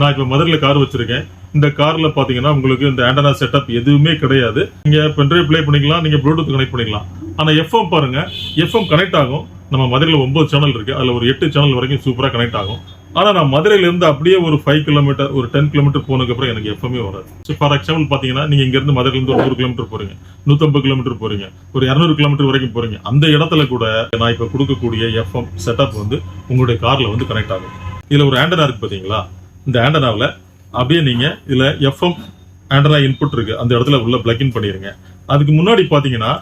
நான் இப்போ மதுரையில் கார் வச்சிருக்கேன். இந்த கார்ல பாத்தீங்கன்னா உங்களுக்கு இந்த ஆண்டனா செட்டப் எதுவுமே கிடையாது. நீங்கள் பென்ட்ரைவ் ப்ளே பண்ணிக்கலாம் நீங்க ப்ளூடூத் கனெக்ட் பண்ணிக்கலாம். ஆனா எஃப்எம் பாருங்க எஃப்எம் கனெக்ட் ஆகும். நம்ம மதுரையில் ஒம்பது சேனல் இருக்கு. அதுல ஒரு எட்டு சேனல் வரைக்கும் சூப்பரா கனெக்ட் ஆகும். ஆனா நான் மதுரையிலேருந்து அப்படியே ஒரு ஃபைவ் கிலோமீட்டர் ஒரு டென் கிலோமீட்டர் போனதுக்கப்புறம் எனக்கு எப்பவுமே வராது. ஸோ ஃபார் எக்ஸாம்பிள் பாத்தீங்கன்னா நீங்க இங்கேருந்து இருந்து இருந்து ஒரு நூறு கிலோமீட்டர் போறீங்க. நூற்றம்பது கிலோமீட்டர் போறீங்க. ஒரு இரநூறு கிலோமீட்டர் வரைக்கும் போறீங்க. அந்த இடத்துல கூட நான் இப்ப கொடுக்கக்கூடிய எஃப்எம் செட்டப் வந்து உங்களுடைய கார்ல வந்து கனெக்ட் ஆகும். இதுல ஒரு ஆண்டனா இருக்கு பாத்தீங்களா? இந்த ஆண்டனாவில் அப்படியே நீங்கள் இதில் எஃப்எம் ஆண்டனா இன்புட் இருக்குது அந்த இடத்துல உள்ள பிளக்இன் பண்ணிடுங்க அதுக்கு முன்னாடி பார்த்தீங்கன்னா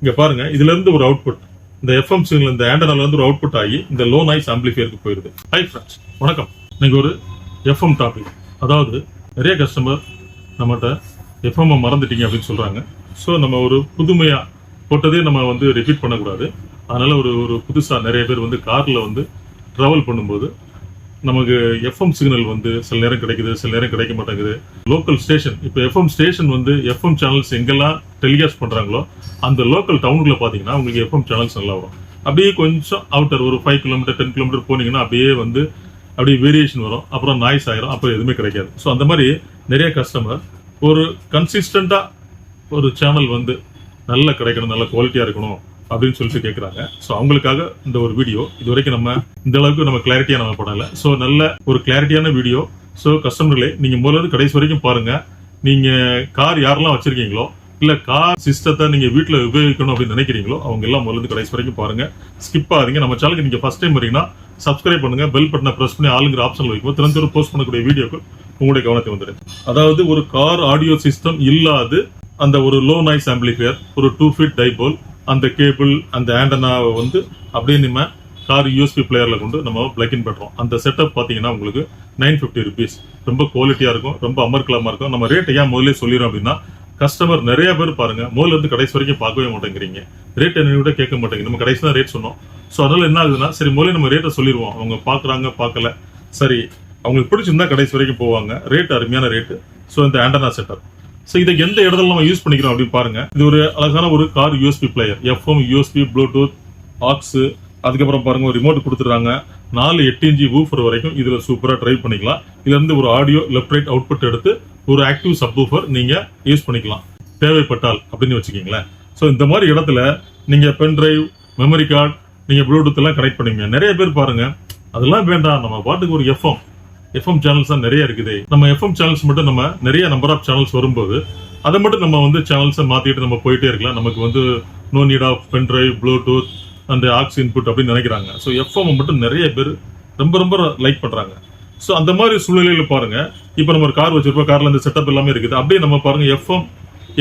இங்கே பாருங்கள் இதுலேருந்து ஒரு அவுட்புட் இந்த எஃப்எம் சிக்னல் இந்த ஆண்டனால ஒரு அவுட்புட் ஆகி இந்த லோ நாய்ஸ் ஆம்பிளிஃபையருக்கு போயிடுது ஹை ஃப்ரெண்ட்ஸ் வணக்கம். நீங்கள் ஒரு எஃப்எம் டாபிக் அதாவது நிறைய கஸ்டமர் நம்மகிட்ட எஃப்எம்மை மறந்துட்டீங்க அப்படின்னு சொல்கிறாங்க ஸோ நம்ம ஒரு புதுமையாக போட்டதே நம்ம வந்து ரிப்பீட் பண்ணக்கூடாது. அதனால் ஒரு ஒரு புதுசாக நிறைய பேர் வந்து காரில் வந்து ட்ராவல் பண்ணும்போது நமக்கு எஃப்எம் சிக்னல் வந்து சில நேரம் கிடைக்குது சில நேரம் கிடைக்க மாட்டேங்குது. லோக்கல் ஸ்டேஷன் இப்போ எஃப்எம் ஸ்டேஷன் வந்து எஃப்எம் சேனல்ஸ் எங்கெல்லாம் டெலிகாஸ்ட் பண்ணுறாங்களோ அந்த லோக்கல் டவுனுக்குள்ள பார்த்தீங்கன்னா உங்களுக்கு எஃப்எம் சேனல்ஸ் நல்லா வரும். அப்படியே கொஞ்சம் அவுட்டர் ஒரு ஃபைவ் கிலோமீட்டர் டென் கிலோமீட்டர் போனீங்கன்னா அப்படியே வந்து அப்படியே வேரியேஷன் வரும். அப்புறம் நாய்ஸ் ஆயிரும். அப்புறம் எதுவுமே கிடைக்காது. ஸோ அந்த மாதிரி நிறைய கஸ்டமர் ஒரு கன்சிஸ்டண்ட்டாக ஒரு சேனல் வந்து நல்லா கிடைக்கணும் நல்ல குவாலிட்டியாக இருக்கணும். அப்படின்னு சொல்லிட்டு கேட்குறாங்க ஸோ அவங்களுக்காக இந்த ஒரு வீடியோ இது வரைக்கும் நம்ம இந்த அளவுக்கு நம்ம கிளாரிட்டியாக நம்ம பண்ணல ஸோ நல்ல ஒரு கிளாரிட்டியான வீடியோ ஸோ கஸ்டமர்களே நீங்கள் முதல்ல கடைசி வரைக்கும் பாருங்க. நீங்கள் கார் யாரெல்லாம் வச்சுருக்கீங்களோ இல்லை கார் சிஸ்டத்தை நீங்கள் வீட்டில் உபயோகிக்கணும் அப்படின்னு நினைக்கிறீங்களோ அவங்க எல்லாம் முதல்ல கடைசி வரைக்கும் பாருங்க. ஸ்கிப் ஆகுறீங்க நம்ம சேனலுக்கு நீங்கள் ஃபஸ்ட் டைம் வரீங்கன்னா சப்ஸ்கிரைப் பண்ணுங்கள் பெல் பட்டனை ப்ரெஸ் பண்ணி ஆளுங்கிற ஆப்ஷன் வைக்கும் திறந்தோடு போஸ்ட் பண்ணக்கூடிய வீடியோக்கள் உங்களுடைய கவனத்தை வந்துடும். அதாவது ஒரு கார் ஆடியோ சிஸ்டம் இல்லாது அந்த ஒரு லோ நாய்ஸ் ஆம்பிளிஃபையர் ஒரு டூ ஃபீட் டைபோல் அந்த கேபிள் அந்த ஆண்டனாவை வந்து அப்படியே நம்ம கார் யூஎஸ்பி பிளேயரில் கொண்டு நம்ம பிளக் இன் அந்த செட்டப் பார்த்தீங்கன்னா உங்களுக்கு நைன் ஃபிஃப்டி ருபீஸ் ரொம்ப குவாலிட்டியாக இருக்கும் ரொம்ப அமர்க்கலமா இருக்கும். நம்ம ரேட் ஏன் முதலே சொல்லிடுறோம் அப்படின்னா கஸ்டமர் நிறைய பேர் பாருங்க முதல்ல இருந்து கடைசி வரைக்கும் பார்க்கவே மாட்டேங்கிறீங்க. ரேட் என்ன விட கேட்க மாட்டேங்குது. நம்ம கடைசி தான் ரேட் சொன்னோம். ஸோ அதனால என்ன ஆகுதுன்னா சரி முதல்ல நம்ம ரேட்டை சொல்லிடுவோம். அவங்க பார்க்குறாங்க பார்க்கல. சரி அவங்களுக்கு பிடிச்சிருந்தா கடைசி வரைக்கும் போவாங்க. ரேட் அருமையான ரேட்டு ஸோ இந்த ஆண்டனா செட்டப் ஸோ இதை எந்த இடத்துல நம்ம யூஸ் பண்ணிக்கிறோம் அப்படின்னு பாருங்க. இது ஒரு அழகான ஒரு car USB player FM USB Bluetooth aux அதுக்கப்புறம் பாருங்க ஒரு ரிமோட் கொடுத்துருக்காங்க நாலு எட்டு இன்ச்சி வூஃபர் வரைக்கும் இதில் சூப்பராக ட்ரை பண்ணிக்கலாம். இதுலேருந்து ஒரு ஆடியோ லெஃப்ட் ரைட் அவுட்புட் எடுத்து ஒரு ஆக்டிவ் சப்வூஃபர் நீங்கள் யூஸ் பண்ணிக்கலாம். தேவைப்பட்டால் அப்படின்னு வச்சுக்கிங்களேன். ஸோ இந்த மாதிரி இடத்துல நீங்கள் பென் டிரைவ் மெமரி கார்டு நீங்கள் ப்ளூடூத் எல்லாம் கனெக்ட் பண்ணுவீங்க நிறைய பேர் பாருங்கள் அதெல்லாம் வேண்டாம் நம்ம பாட்டுக்கு ஒரு எஃப்எம் எஃப்எம் சேனல்ஸ் தான் நிறைய இருக்குது. நம்ம எஃப்எம் சேனல்ஸ் மட்டும் நம்ம நிறைய நம்பர் ஆஃப் சேனல்ஸ் வரும்போது அதை மட்டும் நம்ம வந்து சேனல்ஸை மாற்றிட்டு நம்ம போயிட்டே இருக்கலாம். நமக்கு வந்து no need of pen drive Bluetooth அந்த ஆக்ஸ் இன்புட் அப்படின்னு நினைக்கிறாங்க. ஸோ எஃப்எம் மட்டும் நிறைய பேர் ரொம்ப ரொம்ப லைக் பண்ணுறாங்க ஸோ அந்த மாதிரி சூழ்நிலையில் பாருங்க. இப்போ நம்ம ஒரு கார் வச்சிருப்போம். காரில் இந்த செட்டப் எல்லாமே இருக்குது. அப்படியே நம்ம பாருங்க எஃப்எம்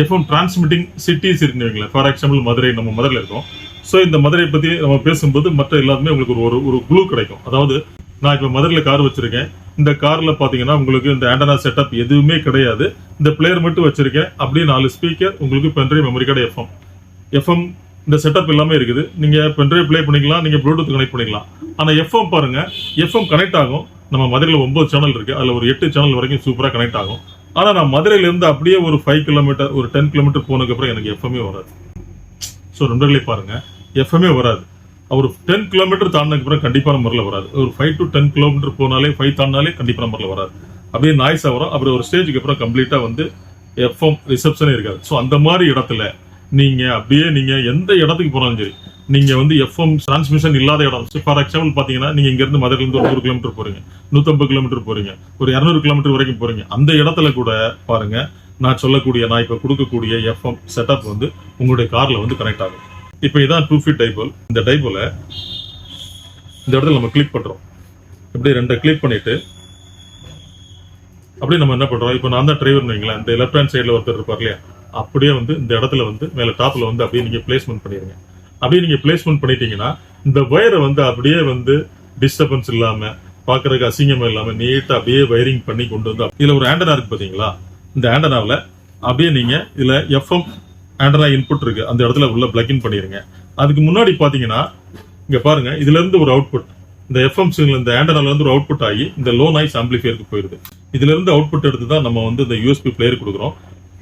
எஃப்எம் டிரான்ஸ்மிட்டிங் சிட்டிஸ் இருக்குன்னு வைங்களேன். ஃபார் எக்ஸாம்பிள் மதுரை நம்ம மதுரையில் இருக்கோம். ஸோ இந்த மதுரையை பற்றி நம்ம பேசும்போது மற்ற எல்லாருமே உங்களுக்கு ஒரு ஒரு குளூ கிடைக்கும். அதாவது நான் இப்போ மதுரையில் கார் வச்சிருக்கேன். இந்த காரில் பார்த்தீங்கன்னா உங்களுக்கு இந்த ஆண்டனா செட்டப் எதுவுமே கிடையாது. இந்த பிளேயர் மட்டும் வச்சுருக்கேன். அப்படியே நாலு ஸ்பீக்கர் உங்களுக்கு pen drive memory card FM FM இந்த செட்டப் எல்லாமே இருக்குது. நீங்கள் பென்ட்ரைவ் ப்ளே பண்ணிக்கலாம் நீங்கள் ப்ளூடூத் கனெக்ட் பண்ணிக்கலாம். ஆனால் எஃப்எம் பாருங்கள் எஃப்எம் கனெக்ட் ஆகும். நம்ம மதுரையில் ஒம்பது சேனல் இருக்குது அதில் ஒரு எட்டு சேனல் வரைக்கும் சூப்பராக கனெக்ட் ஆகும். ஆனால் நான் மதுரையிலேருந்து அப்படியே ஒரு ஃபைவ் கிலோமீட்டர் ஒரு டென் கிலோமீட்டர் போனதுக்கப்புறம் எனக்கு எஃப்எம்ஏ வராது. ஸோ ரெண்டுகளே பாருங்கள் எஃப்எம்ஏ வராது. ஒரு டென் கிலோமீட்டர் தாண்டினதுக்கு அப்புறம் கண்டிப்பான முறையில் வராது ஒரு ஃபைவ் டு டென் கிலோமீட்டர் போனாலே ஃபைவ் தாண்டினாலே கண்டிப்பான முறையில் வராது அப்படியே நாய்ஸாக வரும். அப்புறம் ஒரு ஸ்டேஜுக்கு அப்புறம் கம்ப்ளீட்டாக வந்து எஃப்எம் ரிசப்ஷனே இருக்காது ஸோ அந்த மாதிரி இடத்துல நீங்கள் அப்படியே நீங்கள் எந்த இடத்துக்கு போனாலும் சரி நீங்கள் வந்து எஃப்எம் டிரான்ஸ்மிஷன் இல்லாத இடம். ஃபார் எக்ஸாம்பிள் பார்த்தீங்கன்னா நீங்கள் இங்கேருந்து மதுரையிலேருந்து ஒரு நூறு கிலோமீட்டர் போகிறீங்க நூற்றம்பது கிலோமீட்டர் போறீங்க. ஒரு இரநூறு கிலோமீட்டர் வரைக்கும் போறீங்க. அந்த இடத்துல கூட பாருங்கள் நான் சொல்லக்கூடிய நான் இப்போ கொடுக்கக்கூடிய எஃப்எம் செட்டப் வந்து உங்களுடைய காரில் வந்து கனெக்ட் ஆகும். இப்போ இதான் டூ ஃபீட் டைபோல் இந்த டைபோல இந்த இடத்துல நம்ம கிளிக் பண்ணுறோம் இப்படி ரெண்டை கிளிக் பண்ணிவிட்டு அப்படியே நம்ம என்ன பண்ணுறோம் இப்போ நான் தான் டிரைவர் வைங்களேன். இந்த லெஃப்ட் ஹேண்ட் சைடில் ஒருத்தர் இருப்பார் இல்லையா? அப்படியே வந்து இந்த இடத்துல வந்து மேலே டாப்பில் வந்து அப்படியே நீங்கள் பிளேஸ்மெண்ட் பண்ணிடுங்க. அப்படியே நீங்கள் பிளேஸ்மெண்ட் பண்ணிட்டீங்கன்னா இந்த ஒயரை வந்து அப்படியே வந்து டிஸ்டர்பன்ஸ் இல்லாமல் பார்க்குறதுக்கு அசிங்கமாக இல்லாமல் நீட்டாக அப்படியே வயரிங் பண்ணி கொண்டு வந்து இதில் ஒரு ஆண்டனா இருக்கு பார்த்தீங்களா இந்த ஆண்டனாவில் அப்படியே நீங்கள் இதில் எஃப்எம் ஆண்டனா இன்புட் இருக்கு. அந்த இடத்துல உள்ள பிளக்இன் பண்ணிருங்க. அதுக்கு முன்னாடி பாத்தீங்கன்னா இங்க பாருங்க இதுல இருந்து ஒரு அவுட்புட் இந்த எஃப்எம் சிக்னல் இந்த ஆண்டனால இருந்து ஒரு அவுட்புட் ஆகி இந்த லோ நாய்ஸ் ஆம்பிளிஃபையருக்கு போயிருது. இதுல இருந்து அவுட்புட் எடுத்து தான் நம்ம வந்து இந்த யூஎஸ்பி பிளேயர் கொடுக்குறோம்.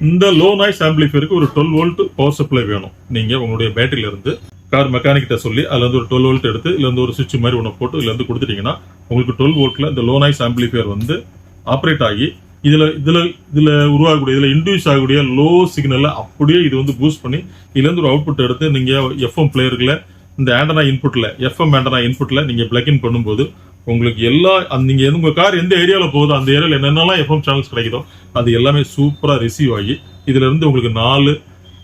இந்த லோ நாய்ஸ் ஆம்பிளிஃபையருக்கு ஒரு டுவெல் வோல்ட் பவர் சப்ளை வேணும். நீங்க உங்களுடைய பேட்டரியில இருந்து கார் மெக்கானிக்கிட்ட சொல்லி அதுல இருந்து ஒரு டுவெல் வோல்ட் எடுத்து இதுல இருந்து ஒரு சுவிட்ச் மாதிரி ஒன்று போட்டு இதுல இருந்து கொடுத்துட்டீங்கன்னா உங்களுக்கு டுவெல் வோல்ட்ல இந்த லோ நாய்ஸ் ஆம்பிளிஃபையர் வந்து ஆப்ரேட் ஆகி இதில் இதில் இதில் உருவாகக்கூடிய இதில் இன்டியூஸ் ஆகக்கூடிய லோ சிக்னலை அப்படியே இது வந்து பூஸ்ட் பண்ணி இதுலேருந்து ஒரு அவுட்புட் எடுத்து நீங்கள் எஃப்எம் பிளேயர்ல இந்த ஆண்டனா இன்புட்டில் எஃப்எம் ஆண்டனா இன்புட்டில் நீங்கள் பிளக் இன் பண்ணும்போது உங்களுக்கு எல்லா அந்த நீங்கள் எது உங்கள் கார் எந்த ஏரியாவில் போகுதோ அந்த ஏரியாவில் என்னென்னலாம் எஃப்எம் சேனல்ஸ் கிடைக்குதோ அது எல்லாமே சூப்பராக ரிசீவ் ஆகி இதிலிருந்து உங்களுக்கு நாலு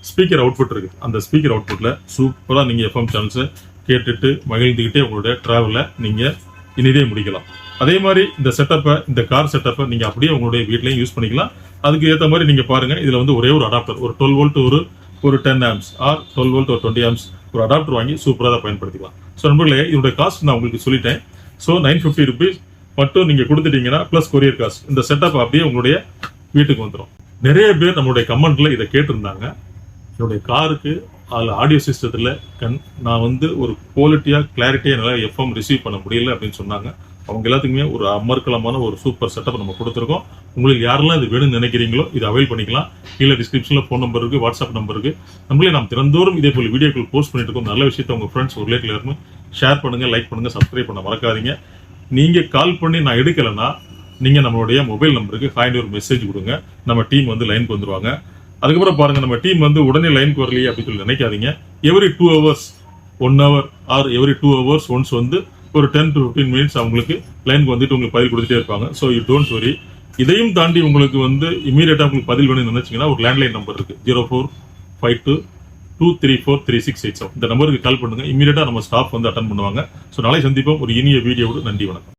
ஸ்பீக்கர் அவுட்புட் இருக்குது அந்த ஸ்பீக்கர் அவுட்புட்டில் சூப்பராக நீங்கள் எஃப்எம் சேனல்ஸை கேட்டுட்டு மகிழ்ந்துக்கிட்டே உங்களுடைய ட்ராவலை நீங்கள் இனிதே முடிக்கலாம். அதே மாதிரி இந்த செட்டப்பை இந்த கார் செட்டப்பை நீங்கள் அப்படியே உங்களுடைய வீட்லேயும் யூஸ் பண்ணிக்கலாம். அதுக்கு ஏற்ற மாதிரி நீங்கள் பாருங்கள் இதில் வந்து ஒரே ஒரு அடாப்டர் ஒரு டுவெல் வோல்ட் ஒரு ஒரு ten amps or twelve volt ஒரு டுவெண்ட்டி ஆம்ஸ் ஒரு அடாப்டர் வாங்கி சூப்பராக தான் பயன்படுத்திக்கலாம். ஸோ நண்பர்களே இதோட காஸ்ட் நான் உங்களுக்கு சொல்லிட்டேன். ஸோ நைன் ஃபிஃப்டி ருபீஸ் மட்டும் நீங்கள் கொடுத்துட்டீங்கன்னா ப்ளஸ் கொரியர் காஸ்ட் இந்த செட்டப் அப்படியே உங்களுடைய வீட்டுக்கு வந்துடும் நிறைய பேர் நம்மளுடைய கமெண்ட்ல இதை கேட்டிருந்தாங்க. என்னுடைய காருக்கு அதில் ஆடியோ சிஸ்டத்தில் கண் நான் வந்து ஒரு குவாலிட்டியாக கிளாரிட்டியாக என்னால் எஃப்எம் ரிசீவ் பண்ண முடியல அப்படின்னு சொன்னாங்க. அவங்க எல்லாத்துக்குமே ஒரு அமர்க்கலமான ஒரு சூப்பர் செட்டப் நம்ம கொடுத்துருக்கோம். உங்களுக்கு யாரெல்லாம் இது வேணும்னு நினைக்கிறீங்களோ இது அவைல் பண்ணிக்கலாம். கீழே டிஸ்கிரிப்ஷனில் ஃபோன் நம்பர் இருக்குது வாட்ஸ்அப் நம்பர் இருக்குது நம்மளே நாம் தினந்தோறும் இதே போல் வீடியோக்கள் போஸ்ட் பண்ணிட்டு இருக்கோம். நல்ல விஷயத்தை உங்கள் ஃப்ரெண்ட்ஸ் ஒரு ரிலேட்டிவ் இருக்கும் ஷேர் பண்ணுங்கள் லைக் பண்ணுங்கள் சப்ஸ்கிரைப் பண்ண மறக்காதீங்க. நீங்கள் கால் பண்ணி நான் எடுக்கலைன்னா நீங்கள் நம்மளுடைய மொபைல் நம்பருக்கு ஹாய்னு ஒரு மெசேஜ் கொடுங்க. நம்ம டீம் வந்து லைனுக்கு வந்துருவாங்க. அதுக்கப்புறம் பாருங்க நம்ம டீம் வந்து உடனே லைனுக்கு வரலையே அப்படின்னு சொல்லி நினைக்காதீங்க. Every two hours one hour or every two hours once வந்து ஒரு டென் டு ஃபிஃப்டீன் மினிட்ஸ் அவங்களுக்கு லைனுக்கு வந்துட்டு உங்களுக்கு பதில் கொடுத்துட்டே இருப்பாங்க. ஸோ யூ டோன்ட் வரி இதையும் தாண்டி உங்களுக்கு வந்து இமீடியட்டாக உங்களுக்கு பதில் வேணும்னு நினைச்சிங்கன்னா ஒரு லேண்ட்லைன் நம்பர் இருக்கு. Zero four five two two three four three six eight seven இந்த நம்பருக்கு கால் பண்ணுங்க. இமீடியட்டாக நம்ம ஸ்டாஃப் வந்து அட்டன் பண்ணுவாங்க. ஸோ நாளை சந்திப்போம். ஒரு இனிய வீடியோவோடு நன்றி வணக்கம்.